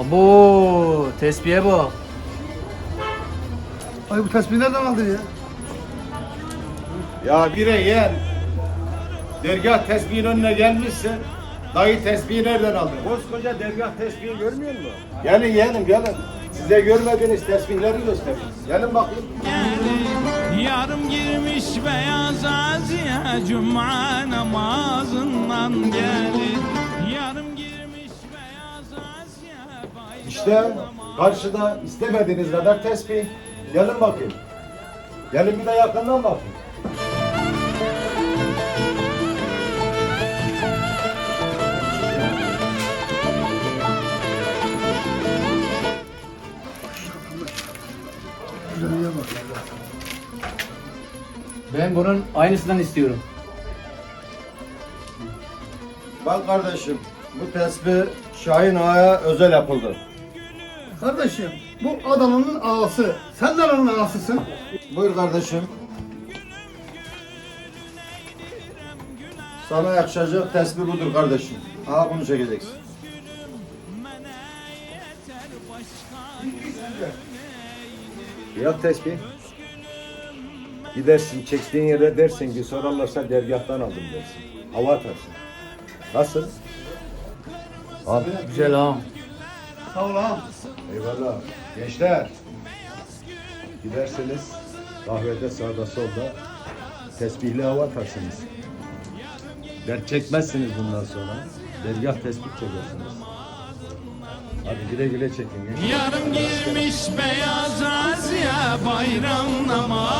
Abo tespihe bak. Ay bu tespihi nereden aldın ya? Ya bire yer. Dergah tesbihin önüne gelmişsin. Dayı tesbihi nereden aldın? Koskoca dergah tesbihi görmüyor musun? Gelin gelin gelin. Size görmediğiniz tesbihleri göstereyim. Gelin bakayım. Yarım girmiş beyaz aziye Cuma namazından gelir İşte karşıda istemediğiniz kadar tesbih. Gelin bakayım. Gelin bir de yakından bakın. Ben bunun aynısından istiyorum. Bak kardeşim bu tesbih Şahin Ağa'ya özel yapıldı. Kardeşim bu Adana'nın ağası. Sen nerenin ağasısın? Buyur kardeşim. Sana yakışacak tesbih budur kardeşim. Aha bunu çekeceksin. Ya tesbih. Gidersin çektiğin yere dersin ki sorarlarsa dergahtan aldım dersin. Hava atarsın. Nasıl? Abi. Güzel ha. Sağ ol ağam. Eyvallah. Gençler. Giderseniz kahvede sağda solda tesbihli hava atarsınız. Dert çekmezsiniz bundan sonra. Dergah tesbih çekersiniz. Hadi güle güle çekin. Yarım girmiş beyaz aziye Bayram namazından gelir